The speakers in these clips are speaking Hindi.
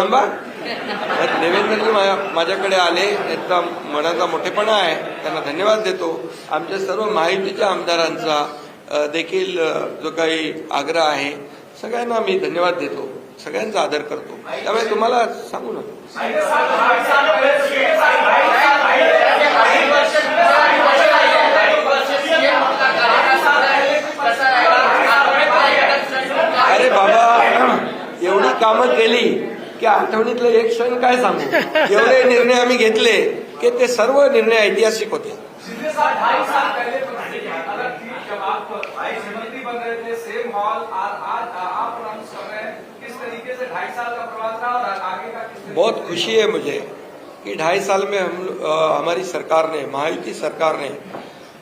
थांबा देवेंद्रजी मा- माझ्याकडे आले त्यांचा मनाचा मोठेपणा आहे त्यांना धन्यवाद देतो. आमच्या सर्व माहितीच्या आमदारांचा देखील जो काही आग्रह आहे सगळ्यांना मी धन्यवाद देतो. सगळ्यांचा आदर करतो. त्यामुळे तुम्हाला सांगू ना अरे बाबा एवढी कामं केली. की आठवणीतलं एक क्षण काय सांगू? एवढे निर्णय आम्ही घेतले की ते सर्व निर्णय ऐतिहासिक होते. बहुत खुशी है मुझे कि ढाई साल में हम अ, हमारी सरकार ने महायुति सरकार ने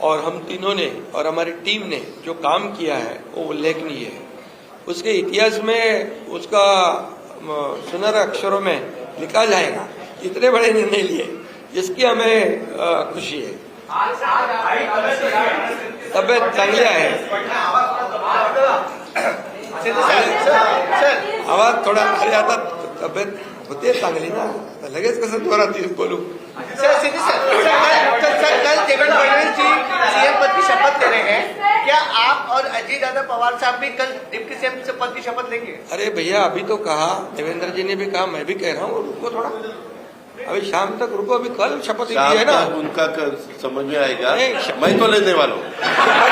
और हम तीनों ने और हमारी टीम ने जो काम किया है वो उल्लेखनीय है। उसके इतिहास में उसका सुनहरे अक्षरों में लिखा जाएगा। इतने बड़े निर्णय लिए, जिसकी हमें खुशी है। तब्येत चांगली आहे आवाज़ थोडा अरे आता होते चांगली ना तर लगेच कसं जोरात बोलू। सर सीधी सर, कल देवेंद्र फडणवीस जी, सीएम पद की शपथ ले रहे हैं। क्या आप और अजीत दादा पवार साहब भी कल डिप्टी सीएम से पद की शपथ लेंगे। अरे भैया अभी तो कहा देवेंद्र जी ने भी कहा मैं भी कह रहा हूँ रुको थोड़ा। अभी शाम तक रुको अभी कल शपथ ली है ना। उनका समझ में आएगा। मैं तो लेने वाला हूँ।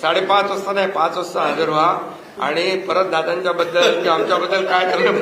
साडेपाच वाजता नाही पाच वाजता हजर व्हा. आणि परत दादांच्या बद्दल आमच्याबद्दल काय करणं